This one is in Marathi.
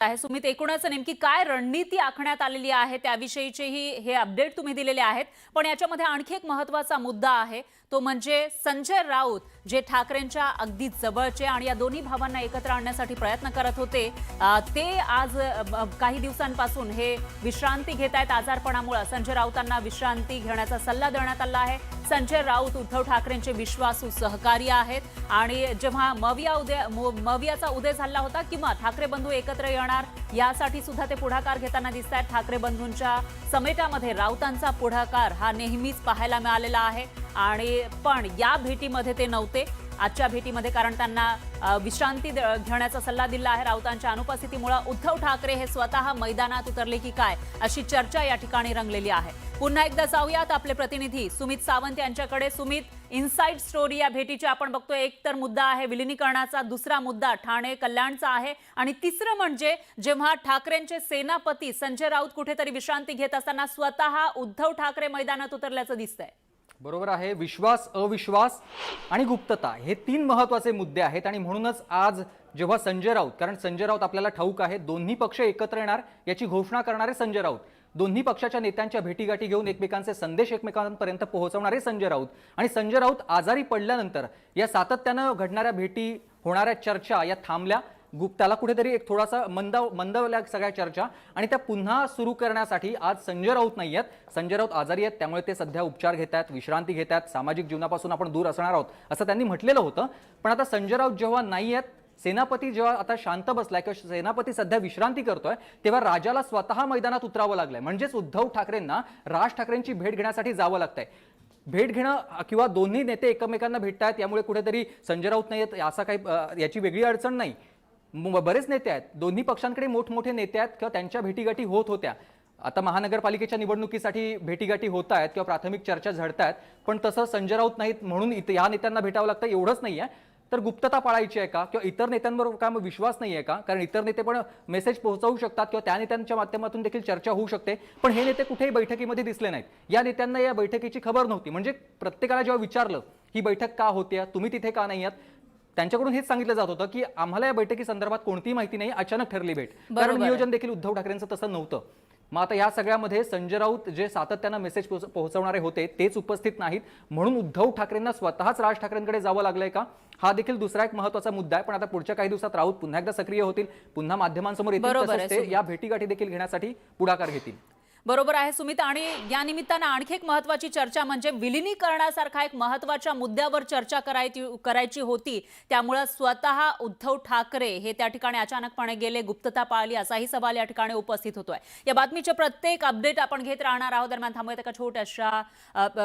आहे. सुमित एकूणच नेमकी काय रणनीती आखण्यात आलेली आहे त्याविषयीचेही हे अपडेट तुम्ही दिलेले आहेत. पण याच्यामध्ये आणखी एक महत्त्वाचा मुद्दा आहे. तो म्हणजे संजय राऊत जे ठाकरेंच्या अगदी जवळचे आणि या दोन्ही भावांना एकत्र आणण्यासाठी प्रयत्न करत होते ते आज काही दिवसांपासून हे विश्रांती घेत आहेत आजारपणामुळे संजय राऊतांना विश्रांती घेण्याचा सल्ला देण्यात आला आहे. संजय राऊत उद्धव ठाकरेंचे विश्वासू सहकारी आहेत. आणि जेव्हा मविया उदय मो- मवियाचा उदय झाला होता किंवा ठाकरे बंधू एकत्र येणार यासाठी सुद्धा ते पुढाकार घेताना दिसत आहेत ठाकरे बंधूंच्या समेटामध्ये राऊतांचा पुढाकार हा नेहमीच पाहायला मिळालेला आहे. आणि पण या भेटीमध्ये ते नव्हते. आजच्या भेटीमध्ये कारण त्यांना विश्रांती घेण्याचा सल्ला दिला आहे. राऊतांच्या अनुपस्थितीमुळे उद्धव ठाकरे हे स्वतः मैदानात उतरले की काय अशी चर्चा या ठिकाणी रंगलेली आहे. पुन्हा एकदा जाऊयात आपले प्रतिनिधी सुमित सावंत यांच्याकडे. सुमित इनसाइड स्टोरी या भेटीची आपण बघतोय. एक तर मुद्दा आहे विलिनीकरणाचा दुसरा मुद्दा ठाणे कल्याणचा आहे. आणि तिसरं म्हणजे जेव्हा ठाकरेंचे सेनापती संजय राऊत कुठेतरी विश्रांती घेत असताना स्वतः उद्धव ठाकरे मैदानात उतरल्याचं दिसतंय. बरोबर आहे. विश्वास अविश्वास आणि गुप्तता हे तीन महत्त्वाचे मुद्दे आहेत आणि म्हणूनच आज जेव्हा संजय राऊत कारण संजय राऊत आपल्याला ठाऊक आहे दोन्ही पक्ष एकत्र येणार याची घोषणा करणारे संजय राऊत. दोन्ही पक्षाच्या नेत्यांच्या भेटीगाठी घेऊन एकमेकांचे संदेश एकमेकांपर्यंत पोहोचवणारे संजय राऊत. आणि संजय राऊत आजारी पडल्यानंतर या सातत्यानं घडणाऱ्या भेटी होणाऱ्या चर्चा या थांबल्या. गुप त्याला कुठेतरी एक थोडासा मंद मंदवल्या सगळ्या चर्चा. आणि त्या पुन्हा सुरू करण्यासाठी आज संजय राऊत नाही आहेत. संजय राऊत आजारी आहेत त्यामुळे ते सध्या उपचार घेत आहेत विश्रांती घेत आहेत. सामाजिक जीवनापासून आपण दूर असणार आहोत असं त्यांनी म्हटलेलं होतं. पण आता संजय राऊत जेव्हा नाही आहेत सेनापती जेव्हा आता शांत बसलाय किंवा सेनापती सध्या विश्रांती करतोय तेव्हा राजाला स्वतः मैदानात उतरावं लागलंय. म्हणजेच उद्धव ठाकरेंना राज ठाकरेंची भेट घेण्यासाठी जावं लागतंय. भेट घेणं किंवा दोन्ही नेते एकमेकांना भेटतायत यामुळे कुठेतरी संजय राऊत नाही आहेत असा काही याची वेगळी अडचण नाही. बरेच नेते आहेत. दोन्ही पक्षांकडे मोठमोठे नेते आहेत किंवा त्यांच्या भेटीगाठी होत होत्या. आता महानगरपालिकेच्या निवडणुकीसाठी भेटीगाठी होत आहेत किंवा प्राथमिक चर्चा झडत आहेत. पण तसं संजय राऊत नाहीत म्हणून इथं या नेत्यांना भेटावं लागतं एवढंच नाही आहे तर गुप्तता पाळायची आहे का? किंवा इतर नेत्यांवर काय मग विश्वास नाही आहे का? कारण इतर नेते पण मेसेज पोहोचवू शकतात किंवा त्या नेत्यांच्या माध्यमातून देखील चर्चा होऊ शकते. पण हे नेते कुठेही बैठकीमध्ये दिसले नाहीत. या नेत्यांना या बैठकीची खबर नव्हती. म्हणजे प्रत्येकाला जेव्हा विचारलं ही बैठक का होते तुम्ही तिथे का नाही आहात? त्यांच्याकडून हेच सांगितलं जात होतं की आम्हाला या बैठकी संदर्भात कोणतीही माहिती नाही अचानक ठरली भेट. कारण. नियोजन देखील उद्धव ठाकरेंचं तसं नव्हतं. मग आता या सगळ्यामध्ये संजय राऊत जे सातत्यानं मेसेज पोहोच- पोहोचवणारे होते तेच उपस्थित नाहीत. म्हणून उद्धव ठाकरेंना स्वतःच राज ठाकरेंकडे जावं लागलंय का? हा देखील दुसरा एक महत्त्वाचा मुद्दा आहे. पण आता पुढच्या काही दिवसात राऊत पुन्हा एकदा सक्रिय होतील पुन्हा माध्यमांसमोर येतील. या भेटीगाठी देखील घेण्यासाठी पुढाकार घेतील. बरोबर आहे सुमित. आणि या निमित्तानं आणखी एक महत्वाची चर्चा म्हणजे विलिनीकरणासारखा एक महत्त्वाच्या मुद्द्यावर चर्चा करायची करायची होती. त्यामुळं स्वतः उद्धव ठाकरे हे त्या ठिकाणी अचानकपणे गेले गुप्तता पाळली असाही सवाल या ठिकाणी उपस्थित होतोय. या बातमीचे प्रत्येक अपडेट आपण घेत राहणार आहोत. दरम्यान थांबूयात एका छोट्याशा